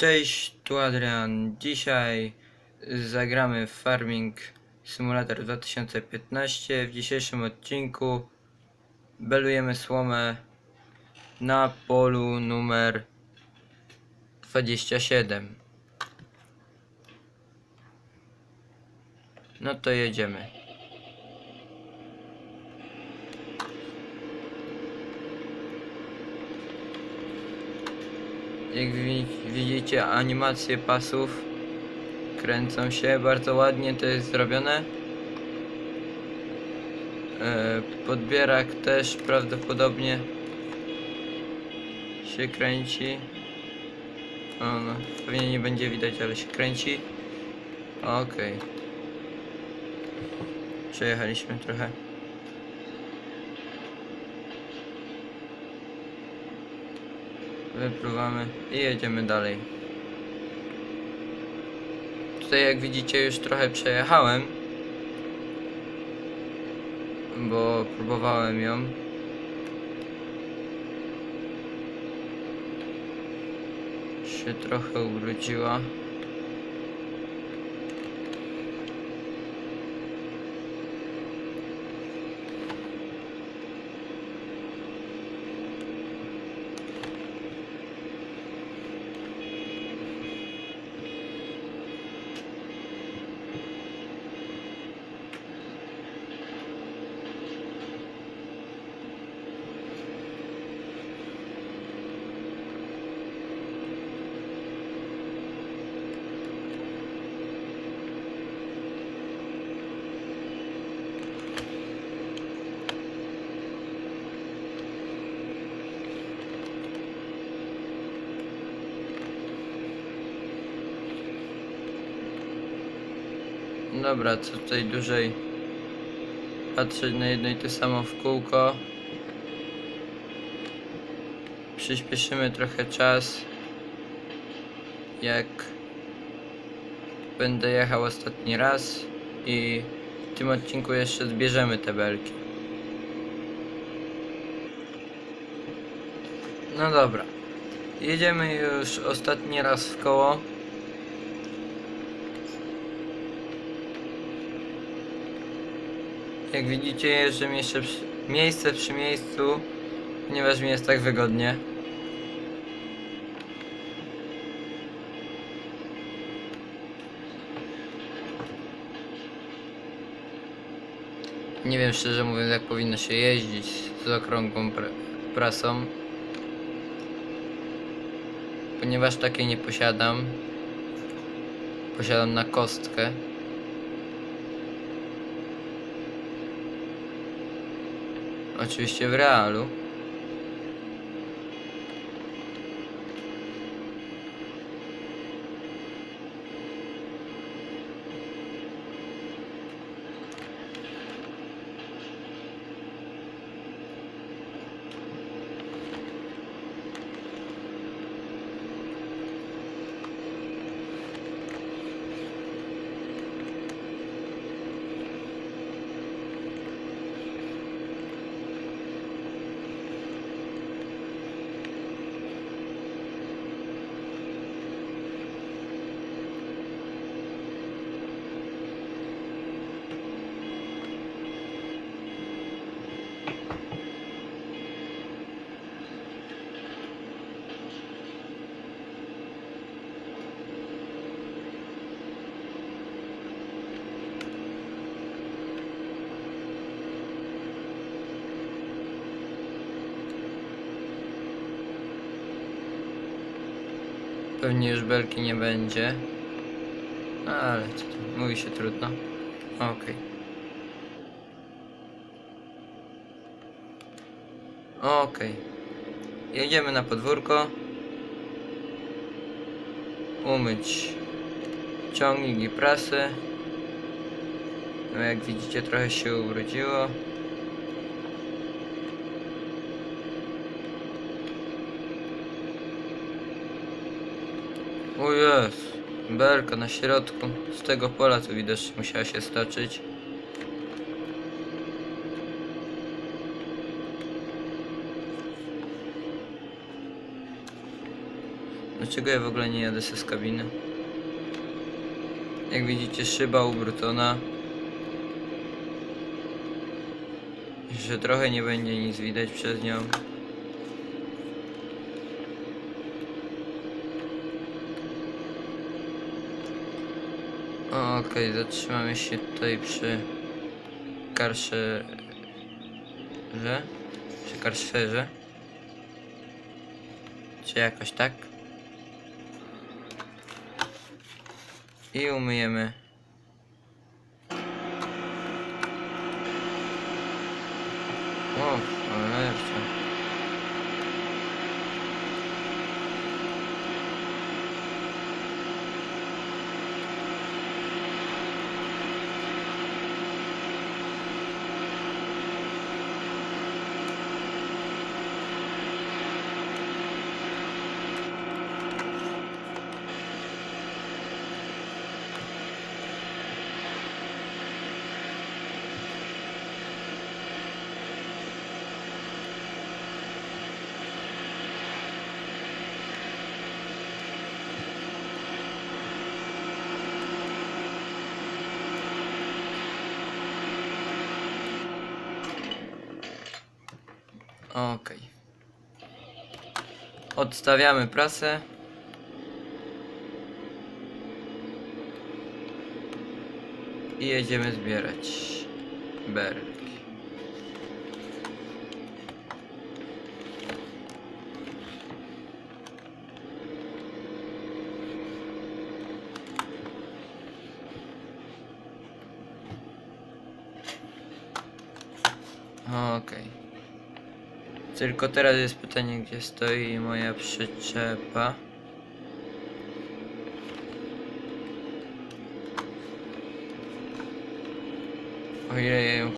Cześć, tu Adrian. Dzisiaj zagramy w Farming Simulator 2015. W dzisiejszym odcinku belujemy słomę na polu numer 27. No to jedziemy. Jak wi- widzicie animacje pasów kręcą się bardzo ładnie to jest zrobione. E, Podbierak też prawdopodobnie się kręci. O, no, pewnie nie będzie widać, ale się kręci. Okej. Przejechaliśmy trochę. Wypluwamy i jedziemy dalej. Tutaj jak widzicie już trochę przejechałem. Bo próbowałem ją. Się trochę ubrudziła. Dobra, co tutaj dłużej patrzeć na jedno i to samo w kółko. Przyspieszymy trochę czas. Jak będę jechał ostatni raz i w tym odcinku jeszcze zbierzemy te belki. No dobra. Jedziemy już ostatni raz w koło. Jak widzicie, jeżdżę jeszcze przy, miejsce przy miejscu, ponieważ mi jest tak wygodnie. Nie wiem szczerze mówiąc, jak powinno się jeździć z okrągłą pr prasą. Ponieważ takiej nie posiadam. Posiadam na kostkę. Oczywiście w realu. Pewnie już belki nie będzie. No ale co tam, mówi się trudno. Okej. Okej. Jedziemy na podwórko. Umyć ciągnik i prasę. No jak widzicie trochę się ubrudziło. O jest, belka na środku. Z tego pola co widocznie musiała się stoczyć. Dlaczego ja w ogóle nie jadę z kabiny? Jak widzicie, szyba u Brutona. Że trochę nie będzie nic widać przez nią. O, Okej, zatrzymamy się tutaj przy karszerze. Przy karszerze. Czy jakoś tak? I umyjemy. O, cholercie. Okej. Odstawiamy prasę. I jedziemy zbierać berki. Okej. Tylko teraz jest pytanie, gdzie stoi moja przyczepa. O ile ja ją